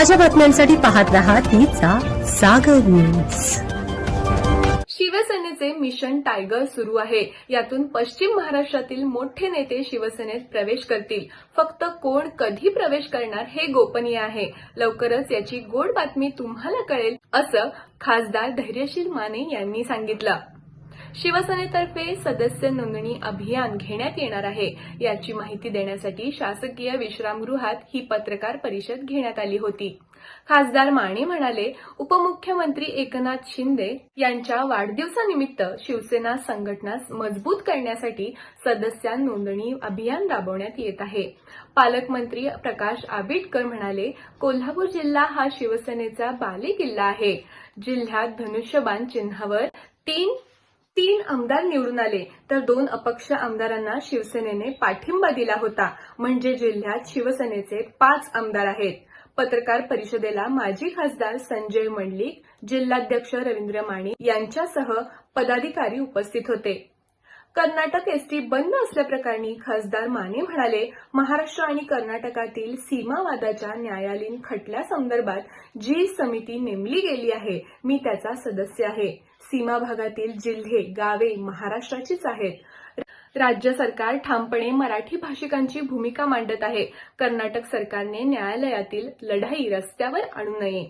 ताज्या बातम्यांसाठी पाहत रहा तिचा सागर न्यूज शिवसेनेचे मिशन टायगर सुरू आहे. यातून पश्चिम महाराष्ट्रातील मोठे नेते शिवसेनेत प्रवेश करतील. फक्त कोण कधी प्रवेश करणार हे गोपनीय आहे. लवकरच याची गोड बातमी तुम्हाला कळेल असं खासदार धैर्यशील माने यांनी सांगितलं. शिवसेनेतर्फे सदस्य नोंदणी अभियान घेण्यात येणार आहे. याची माहिती देण्यासाठी शासकीय विश्रामगृहात ही पत्रकार परिषद घेण्यात आली होती. खासदार माने म्हणाले उपमुख्यमंत्री एकनाथ शिंदे यांच्या वाढदिवसानिमित्त शिवसेना संघटनास मजबूत करण्यासाठी सदस्य नोंदणी अभियान राबवण्यात येत आहे. पालकमंत्री प्रकाश आंबेडकर म्हणाले कोल्हापूर जिल्हा हा शिवसेनेचा बालेकिल्ला आहे. जिल्ह्यात धनुष्यबाण चिन्हावर तीन तीन आमदार निवडून आले तर दोन अपक्ष आमदारांना शिवसेनेने पाठिंबा दिला होता. म्हणजे जिल्ह्यात शिवसेनेचे पाच आमदार आहेत. पत्रकार परिषदेला माजी खासदार संजय मंडलिक जिल्हाध्यक्ष रवींद्र माने यांच्यासह पदाधिकारी उपस्थित होते. कर्नाटक एसटी बंद असल्याप्रकरणी खासदार माने म्हणाले महाराष्ट्र आणि कर्नाटकातील सीमावादाच्या न्यायालयीन खटल्यासंदर्भात जी समिती नेमली गेली आहे मी त्याचा सदस्य आहे. सीमा भागातील जिल्हे गावे महाराष्ट्राचीच आहेत. राज्य सरकार ठामपणे मराठी भाषिकांची भूमिका मांडत आहे. कर्नाटक सरकारने न्यायालयातील लढाई रस्त्यावर आणू नये.